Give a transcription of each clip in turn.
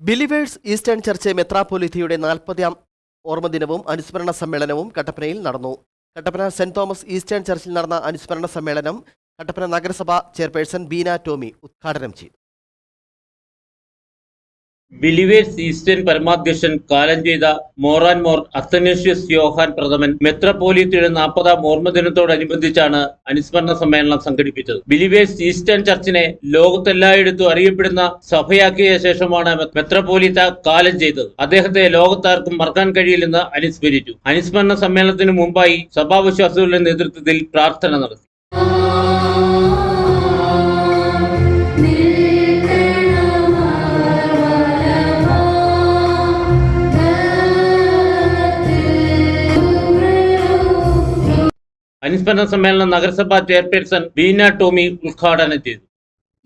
Believers eastern church മെത്രാപ്പൊലിത്തിയുടെ നാൽപ്പതാം ഓർമ്മദിനവും അനുസ്മരണ സമ്മേളനവും കട്ടപ്പനയിൽ നടന്നു. കട്ടപ്പന സെന്റ് തോമസ് ഈസ്റ്റേൺ ചർച്ചിൽ നടന്ന അനുസ്മരണ സമ്മേളനം കട്ടപ്പന നഗരസഭ ചെയർപേഴ്സൺ ബീന ടോമി ഉദ്ഘാടനം ചെയ്തു. ബിലിവേഴ്സ് ഈസ്റ്റേൺ പരമാധ്യക്ഷൻ കാലം ചെയ്ത മോറാൻ മോർ അത്തനേഷ്യസ് യോഹാൻ പ്രഥമൻ മെത്രപ്പോലിത്തയുടെ നാൽപ്പതാം ഓർമ്മദിനത്തോടനുബന്ധിച്ചാണ് അനുസ്മരണ സമ്മേളനം സംഘടിപ്പിച്ചത്. ബിലിവേഴ്സ് ഈസ്റ്റേൺ ചർച്ചിനെ ലോകത്തെല്ലായിടത്തും അറിയപ്പെടുന്ന സഭയാക്കിയ ശേഷമാണ് മെത്രപ്പോലിത്ത കാലം ചെയ്തത്. അദ്ദേഹത്തെ ലോകത്താർക്കും മറക്കാൻ കഴിയില്ലെന്ന് അനുസ്മരിച്ചു. അനുസ്മരണ സമ്മേളനത്തിന് മുമ്പായി സഭാവിശ്വാസികളുടെ നേതൃത്വത്തിൽ പ്രാർത്ഥന നടത്തി. അനുസ്മരണ സമ്മേളനം നഗരസഭാ ചെയർപേഴ്സൺ ബീന ടോമി ഉദ്ഘാടനം ചെയ്തു.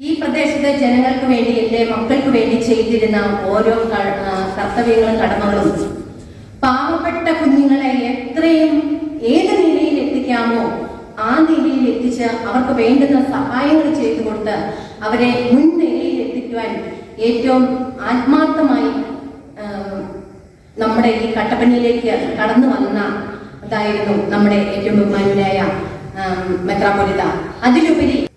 ഈ പ്രദേശത്തെ ജനങ്ങൾക്ക് വേണ്ടി എന്റെ മക്കൾക്ക് വേണ്ടി ചെയ്തിരുന്ന ഓരോ കർത്തവ്യങ്ങളും കടമകളും പാവപ്പെട്ട കുഞ്ഞുങ്ങളെ എത്രയും ഏത് നിലയിൽ എത്തിക്കാമോ ആ നിലയിൽ എത്തിച്ച് അവർക്ക് വേണ്ടുന്ന സഹായങ്ങൾ ചെയ്തു കൊടുത്ത് അവരെ മുൻ നിലയിൽ എത്തിക്കുവാൻ ഏറ്റവും ആത്മാർത്ഥമായി നമ്മുടെ ഈ കട്ടപ്പനയിലേക്ക് കടന്നു വന്ന അതായിരുന്നു നമ്മുടെ ഏറ്റവും ബഹുമാനായ മെത്രാപൊലിത അതിലുപരി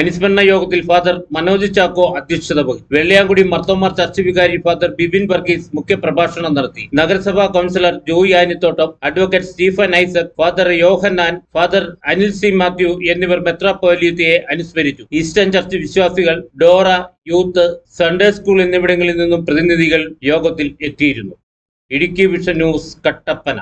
അനുസ്മരണ യോഗത്തിൽ ഫാദർ മനോജ് ചാക്കോ അധ്യക്ഷത വഹിച്ചു. വെള്ളിയാങ്കുടി മർത്തോമാർ ചർച്ച് വികാരി ഫാദർ ബിബിൻ വർഗീസ് മുഖ്യപ്രഭാഷണം നടത്തി. നഗരസഭാ councillor Joy Anithottam advocate Stephen Isaac father Yohannan father Anil C Mathew എന്നിവർ മെത്രാപ്പോലിയത്തെ അനുസ്മരിച്ചു. ഈസ്റ്റേൺ ചർച്ച് വിശ്വാസികൾ ഡോറ യൂത്ത് സൺഡേ സ്കൂൾ എന്നിവിടങ്ങളിൽ നിന്നും പ്രതിനിധികൾ യോഗത്തിൽ എത്തിയിരുന്നു. Idukki vision news Kattappana.